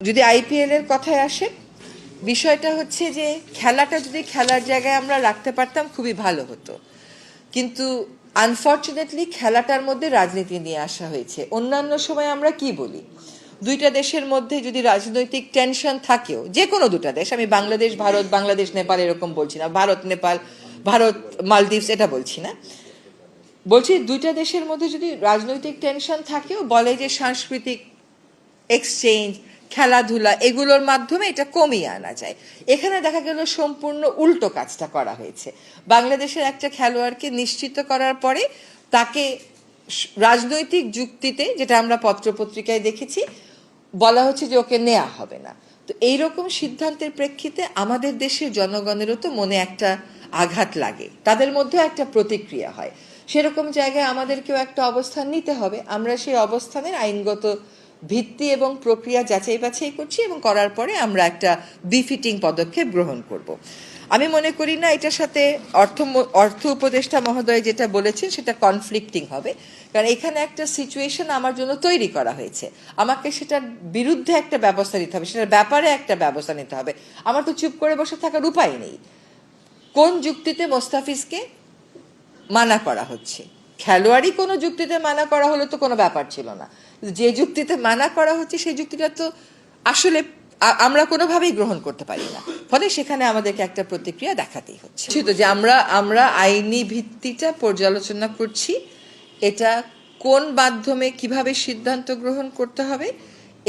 যদি আইপিএল এর কথায় আসে, বিষয়টা হচ্ছে যে খেলাটা যদি খেলার জায়গায় আমরা রাখতে পারতাম খুবই ভালো হতো। কিন্তু আনফর্চুনেটলি খেলাটার মধ্যে রাজনীতি নিয়ে আসা হয়েছে। অন্যান্য সময় আমরা কি বলি? দুইটা দেশের মধ্যে যদি রাজনৈতিক টেনশন থাকেও, যে কোনো দুটা দেশ, আমি বাংলাদেশ, ভারত, বাংলাদেশ, নেপাল এরকম বলছি না, ভারত, নেপাল, ভারত, মালদ্বীপস এটা বলছি না। বলছি দুইটা দেশের মধ্যে যদি রাজনৈতিক টেনশন থাকেও, বলে যে সাংস্কৃতিক এক্সচেঞ্জ খেলাধুলা এগুলোর মাধ্যমে এটা কমিয়ে আনা যায়। এখানে দেখা গেল সম্পূর্ণ উল্টো কাজটা করা হয়েছে। বাংলাদেশের একটা খেলোয়াড়কে নিশ্চিত করার পরে তাকে রাজনৈতিক যুক্তিতে, যেটা আমরা পত্রপত্রিকায় দেখেছি, বলা হচ্ছে যে ওকে নেওয়া হবে না। তো এইরকম সিদ্ধান্তের প্রেক্ষিতে আমাদের দেশের জনগণেরও তো মনে একটা আঘাত লাগে। তাদের মধ্যে একটা প্রতিক্রিয়া হয়। সেরকম জায়গায় আমাদেরকেও একটা অবস্থান নিতে হবে। আমরা সেই অবস্থানের আইনগত ভিত্তি এবং প্রক্রিয়া যাচাই বাছাই করছি এবং করার পরে আমরা একটা বিফিটিং পদক্ষেপ গ্রহণ করব। আমি মনে করি না এটার সাথে অর্থ অর্থ উপদেষ্টা মহোদয় যেটা বলেছেন সেটা কনফ্লিক্টিং হবে। কারণ এখানে একটা সিচুয়েশন আমার জন্য তৈরি করা হয়েছে। আমাকে সেটার বিরুদ্ধে একটা ব্যবস্থা নিতে হবে, সেটার ব্যাপারে একটা ব্যবস্থা নিতে হবে। আমার তো চুপ করে বসে থাকার উপায় নেই। কোন যুক্তিতে মোস্তাফিজকে মানা করা হচ্ছে? খেলোয়াড়ই কোনো যুক্তিতে মানা করা হলে তো কোনো ব্যাপার ছিল না। যে যুক্তিতে মানা করা হচ্ছে, সেই যুক্তিটা তো আসলে আমরা কোনোভাবেই গ্রহণ করতে পারি না। ফলে সেখানে আমাদেরকে একটা প্রতিক্রিয়া দেখাতেই হচ্ছে। তো যে আমরা আমরা আইনি ভিত্তিটা পর্যালোচনা করছি, এটা কোন মাধ্যমে কীভাবে সিদ্ধান্ত গ্রহণ করতে হবে,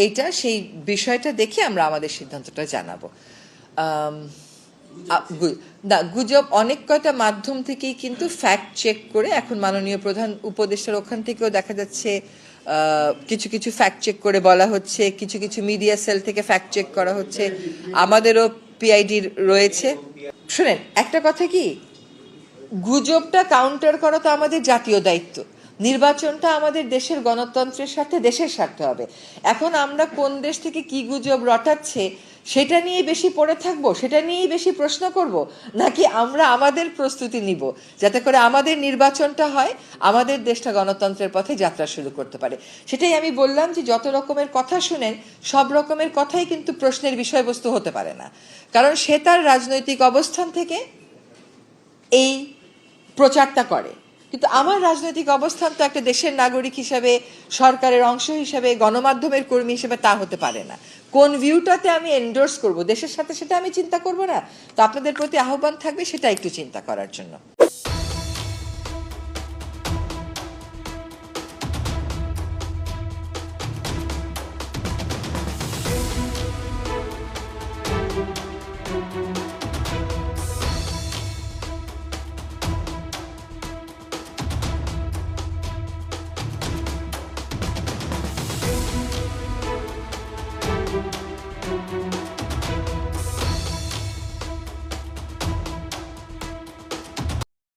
এটা সেই বিষয়টা দেখে আমরা আমাদের সিদ্ধান্তটা জানাব। না, গুজব অনেক কয়টা মাধ্যম থেকেই কিন্তু ফ্যাক্ট চেক করে এখন মাননীয় প্রধান উপদেষ্টার ওখান থেকেও দেখা যাচ্ছে কিছু কিছু ফ্যাক্ট চেক করে বলা হচ্ছে, কিছু কিছু মিডিয়া সেল থেকে ফ্যাক্ট চেক করা হচ্ছে, আমাদেরও পিআইডি রয়েছে। শুনেন, একটা কথা কি? গুজবটা কাউন্টার করা তো আমাদের জাতীয় দায়িত্ব। নির্বাচনটা আমাদের দেশের গণতন্ত্রের সাথে দেশের স্বার্থে হবে। এখন আমরা কোন দেশ থেকে কি গুজব রটাচ্ছে সেটা নিয়ে বেশি পড়ে থাকব, সেটা নিয়েই বেশি প্রশ্ন করব, নাকি আমরা আমাদের প্রস্তুতি নিব, যাতে করে আমাদের নির্বাচনটা হয়, আমাদের দেশটা গণতন্ত্রের পথে যাত্রা শুরু করতে পারে। সেটাই আমি বললাম যে যত রকমের কথা শুনেন, সব রকমের কথাই কিন্তু প্রশ্নের বিষয়বস্তু হতে পারে না। কারণ সে তার রাজনৈতিক অবস্থান থেকে এই প্রচারটা করে। কিন্তু আমার রাজনৈতিক অবস্থান তো একটা দেশের নাগরিক হিসাবে, সরকারের অংশ হিসাবে, গণমাধ্যমের কর্মী হিসেবে তা হতে পারে না। কোন ভিউটাতে আমি এন্ডোর্স করব? দেশের সাথে সেটা আমি চিন্তা করব না? তো আপনাদের প্রতি আহ্বান থাকবে সেটা একটু চিন্তা করার জন্য।